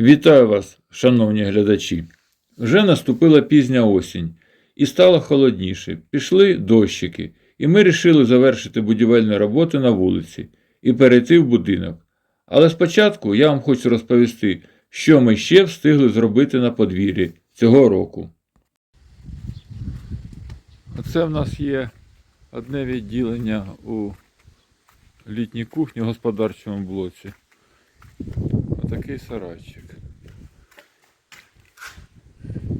Вітаю вас, шановні глядачі. Вже наступила пізня осінь і стало холодніше. Пішли дощики, і ми вирішили завершити будівельні роботи на вулиці і перейти в будинок. Але спочатку я вам хочу розповісти, що ми ще встигли зробити на подвір'ї цього року. Оце в нас є одне відділення у літній кухні в господарчому блоці. Отакий сарайчик.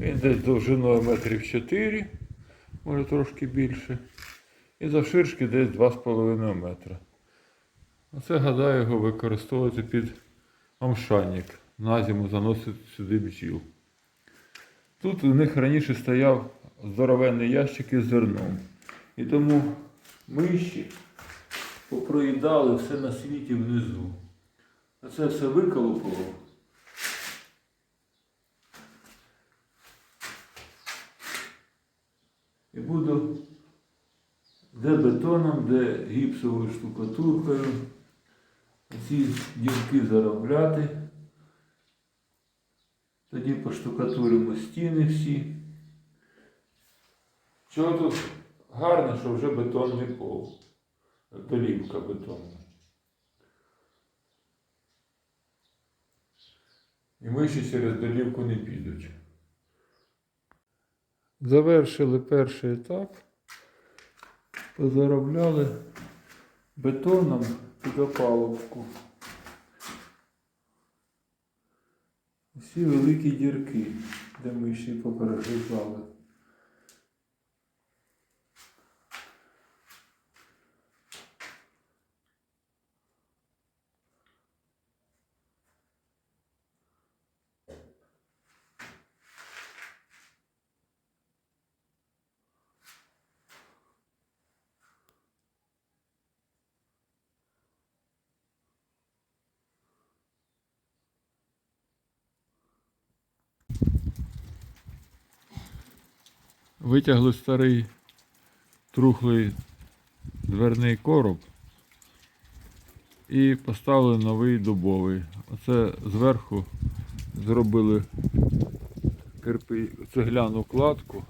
Він десь довжиною метрів 4, може трошки більше. І завширшки десь 2,5 метра. Оце, гадаю, його використовувати під омшанник. На зиму заносить сюди бджіл. Тут у них раніше стояв здоровенний ящик із зерном. І тому миші попроїдали все на світі внизу. А це все виколупало. І буду де бетоном, де гіпсовою штукатуркою ці дірки заробляти. Тоді поштукатуримо стіни всі. Чого тут гарно, що вже бетонний пол. Долівка бетонна. І миші через долівку не підуть. Завершили перший етап. Позаробляли бетоном під опалубку. Всі великі дірки, де ми ще попереживали. Витягли старий трухлий дверний короб і поставили новий дубовий. Оце зверху зробили цегляну кладку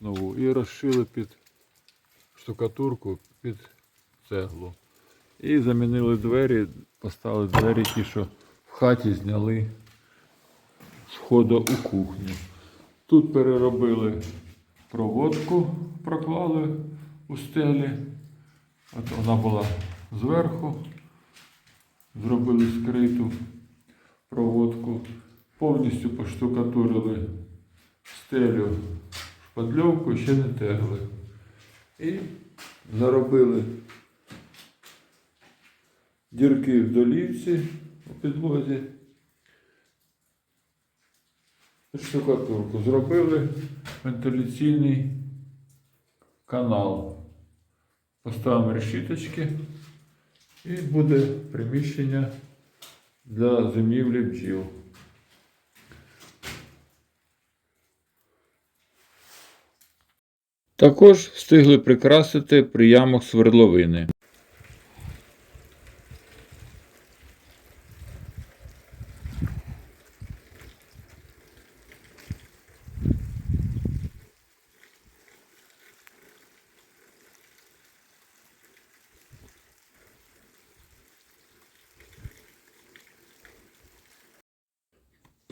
нову і розшили під штукатурку під цеглу. І замінили двері, поставили двері ті, що в хаті зняли з входу у кухню. Тут переробили проводку, проклали у стелі. От вона була зверху. Зробили скриту проводку. Повністю поштукатурили стелю шпадльовку, ще не тегли. І заробили дірки в долівці у підлозі. Штукатурку. Зробили вентиляційний канал. Поставимо решіточки і буде приміщення для зимівлі бджіл. Також встигли прикрасити приямок свердловини.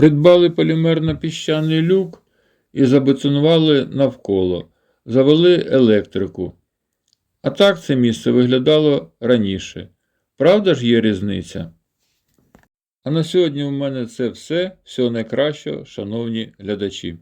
Придбали полімерно-піщаний люк і забетонували навколо, завели електрику. А так це місце виглядало раніше. Правда ж є різниця? А на сьогодні у мене це все. Всього найкращого, шановні глядачі.